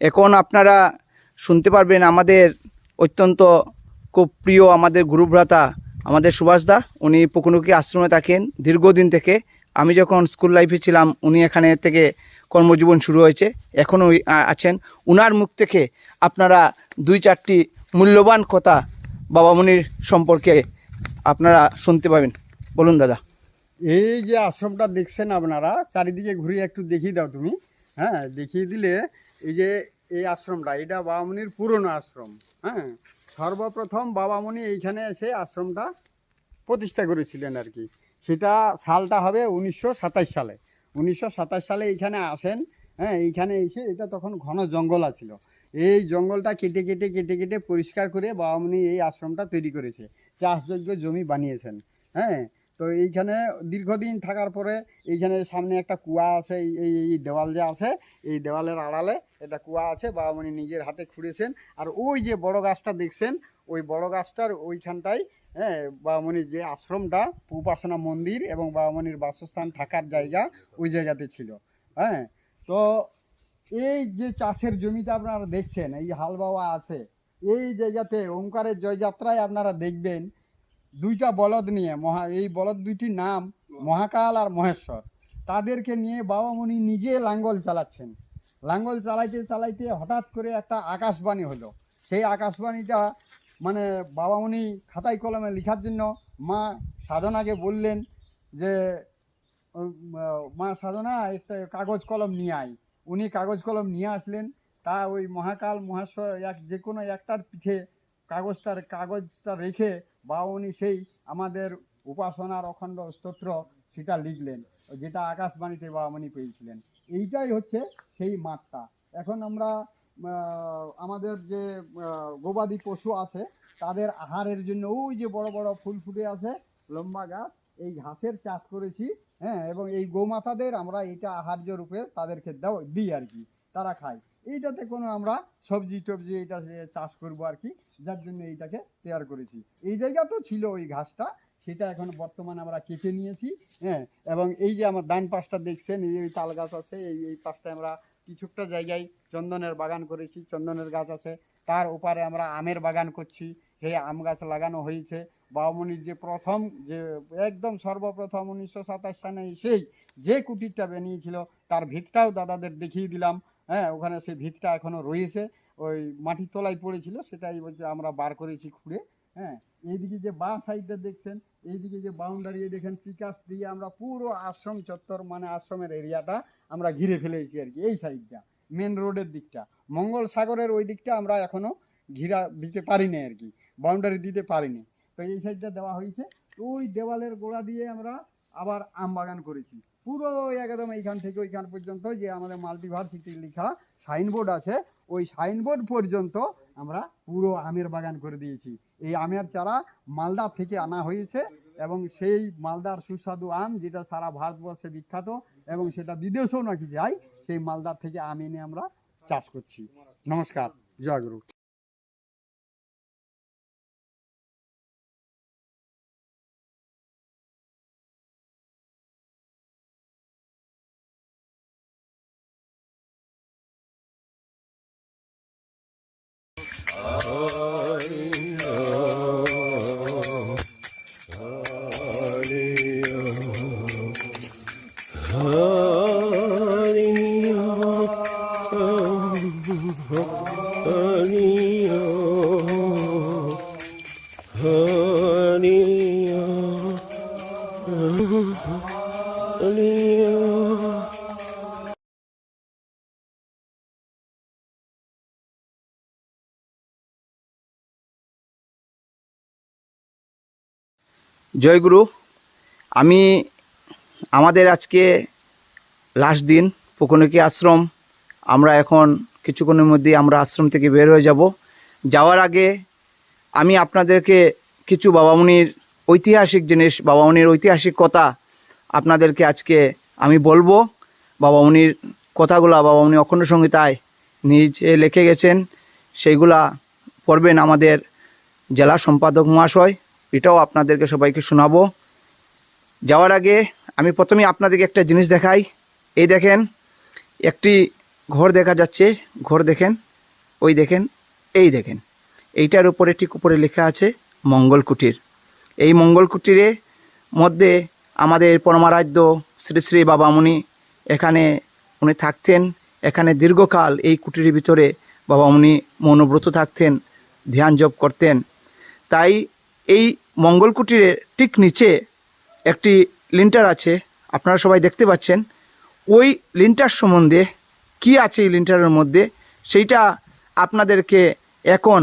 এখন আপনারা শুনতে পারবেন আমাদের অত্যন্ত খুব প্রিয় আমাদের গুরুভ্রাতা আমাদের সুভাষদা উনি পুকুনুকি আশ্রমে থাকেন দীর্ঘদিন থেকে। আমি যখন স্কুল লাইফে ছিলাম, উনি এখানে থেকে কর্মজীবন শুরু হয়েছে। এখনও আছেন। উনার মুখ থেকে আপনারা দুই চারটি মূল্যবান কথা বাবামণির সম্পর্কে আপনারা শুনতে পাবেন। বলুন দাদা। এই যে আশ্রমটা দেখছেন আপনারা, চারিদিকে ঘুরিয়ে একটু দেখিয়ে দাও তুমি। হ্যাঁ দেখিয়ে দিলে এই যে এই আশ্রমটা, এটা বাবামণির পুরনো আশ্রম হ্যাঁ? সর্বপ্রথম বাবামণি এইখানে এসে আশ্রমটা প্রতিষ্ঠা করেছিলেন আর কি। সেটা সালটা হবে উনিশশো সাতাশ সালে। উনিশশো সাতাশ সালে এইখানে আসেন হ্যাঁ এইখানে এসে এটা তখন ঘন জঙ্গল আছিল। এই জঙ্গলটা কেটে কেটে কেটে কেটে পরিষ্কার করে বাবামণি এই আশ্রমটা তৈরি করেছে। চাষযোগ্য জমি বানিয়েছেন হ্যাঁ? তো এইখানে দীর্ঘদিন থাকার পরে এইখানে সামনে একটা কুয়া আছে, এই এই দেওয়াল যে আছে, এই দেওয়ালের আড়ালে এটা কুয়া আছে, বাবামণি নিজের হাতে খুঁড়েছেন। আর ওই যে বড় গাছটা দেখছেন, ওই বড় গাছটার ওইখানটায় হ্যাঁ বাবামণির যে আশ্রমটা উপাসনা মন্দির এবং বাবামণির বাসস্থান থাকার জায়গা ওই জায়গাতে ছিল। হ্যাঁ তো এই যে চাষের জমিটা আপনারা দেখছেন, এই হাল বাওয়া আছে, এই জায়গাতে ওঙ্কারের জয়যাত্রায় আপনারা দেখবেন দুইটা বলদ নিয়ে, মহা, এই বলদ দুইটির নাম মহাকাল আর মহেশ্বর। তাদেরকে নিয়ে বাবামণি নিজে লাঙ্গল চালাচ্ছেন। লাঙ্গল চালাইতে চালাইতে হঠাৎ করে একটা আকাশবাণী হলো। সেই আকাশবাণীটা মানে বাবা বাবামণি খাতায় কলমে লেখার জন্য মা সাধনাকে বললেন যে মা সাধনা, একটা কাগজ কলম নিয়ে আয়। উনি কাগজ কলম নিয়ে আসলেন। তা ওই মহাকাল, মহেশ্বর, এক যে কোনো একটার পিঠে কাগজটার, কাগজটা রেখে বা উনি সেই আমাদের উপাসনার অখণ্ড স্তোত্র সেটা লিখলেন, যেটা আকাশবাণীতে বাবামণি পেয়েছিলেন। এইটাই হচ্ছে সেই মাঠটা এখন আমরা আমাদের যে গবাদি পশু আছে, তাদের আহারের জন্য ওই যে বড় বড় ফুল ফুটে আছে, লম্বা গাছ, এই ঘাসের চাষ করেছি হ্যাঁ এবং এই গোমাতাদের আমরা এটা আহার্য রূপে তাদেরকে দাও, দিই আর কি, তারা খায়। এইটাতে কোনো আমরা সবজি টবজি এটা চাষ করব আর কি। যার জন্য এইটাকে তৈরি করেছি। এই জায়গা তো ছিল ওই ঘাসটা, সেটা এখন বর্তমানে আমরা কেটে নিয়েছি হ্যাঁ এবং এই যে আমার ডান পাশটা দেখছেন, এই এই তাল গাছ আছে, এই এই পাশটা আমরা কিছুটা জায়গায় চন্দনের বাগান করেছি, চন্দনের গাছ আছে, তার ওপারে আমরা আমের বাগান করছি, সেই আম গাছ লাগানো হয়েছে। বামনির যে প্রথম, যে একদম সর্বপ্রথম উনিশশো সাতাশ সালে সেই যে কুটিরটা বানিয়েছিল, তার ভিতটাও দাদাদের দেখিয়ে দিলাম। হ্যাঁ ওখানে সেই ভিতটা এখনও রয়েছে। ওই মাটির তলায় পড়েছিল, সেটাই বলছে আমরা বার করেছি খুঁড়ে হ্যাঁ। এইদিকে যে বাঁ সাইডটা দেখছেন, এইদিকে যে বাউন্ডারি দেখেন পিকাস দিয়ে আমরা পুরো আশ্রম চত্বর মানে আশ্রমের এরিয়াটা আমরা ঘিরে ফেলেছি আর কি, এই সাইডটা মেন রোডের দিকটা। মঙ্গল সাগরের ওই দিকটা আমরা এখনও ঘিরা দিতে পারিনি আর কি বাউন্ডারি দিতে পারিনি। তো এই সাইডটা দেওয়া হয়েছে, ওই দেওয়ালের গোড়া দিয়ে আমরা আবার আম বাগান করেছি। পুরো একদম এইখান থেকে ওইখান পর্যন্ত যে আমাদের মাল্টিভার্সিটি লেখা সাইনবোর্ড আছে, ওই সাইনবোর্ড পর্যন্ত আমরা পুরো আমের বাগান করে দিয়েছি। এই আমের চারা মালদা থেকে আনা হয়েছে এবং সেই মালদার সুস্বাদু আম যেটা সারা ভারতবর্ষে বিখ্যাত এবং সেটা বিদেশেও নাকি যায়, সেই মালদার থেকে আম এনে আমরা চাষ করছি। নমস্কার, জয় গুরু। Leo, জয়গুরু, আমি আমাদের আজকে লাস্ট দিন, পুকুনকি আশ্রম, আমরা এখন কিছুক্ষণের মধ্যে আমরা আশ্রম থেকে বের হয়ে যাব। যাওয়ার আগে আমি আপনাদেরকে কিছু বাবামণির ঐতিহাসিক জিনিস, বাবামণির ঐতিহাসিক কথা আপনাদেরকে আজকে আমি বলব। বাবামণির কথাগুলো বাবামণি অখণ্ড সংহিতায় নিজে লিখে গেছেন, সেইগুলা পড়বেন আমাদের জেলা সম্পাদক মহাশয়। এটাও আপনাদেরকে সবাইকে শোনাবো। যাওয়ার আগে আমি প্রথমে আপনাদেরকে একটা জিনিস দেখাই। এই দেখেন, একটি ঘর দেখা যাচ্ছে। ঘর দেখেন, ওই দেখেন, এই দেখেন। এইটার উপরে ঠিক উপরে লেখা আছে, মঙ্গল কুটির। এই মঙ্গল কুটিরে মধ্যে আমাদের পরমারাধ্য শ্রী শ্রী বাবামণি এখানে উনি থাকতেন। এখানে দীর্ঘকাল এই কুটিরের ভিতরে বাবামণি মনোব্রত থাকতেন, ধ্যান জপ করতেন। তাই এই মঙ্গল কুটিরের ঠিক নিচে একটি লিন্টার আছে, আপনারা সবাই দেখতে পাচ্ছেন। ওই লিন্টার সম্বন্ধে কি আছে এই লিন্টারের মধ্যে? সেইটা আপনাদেরকে এখন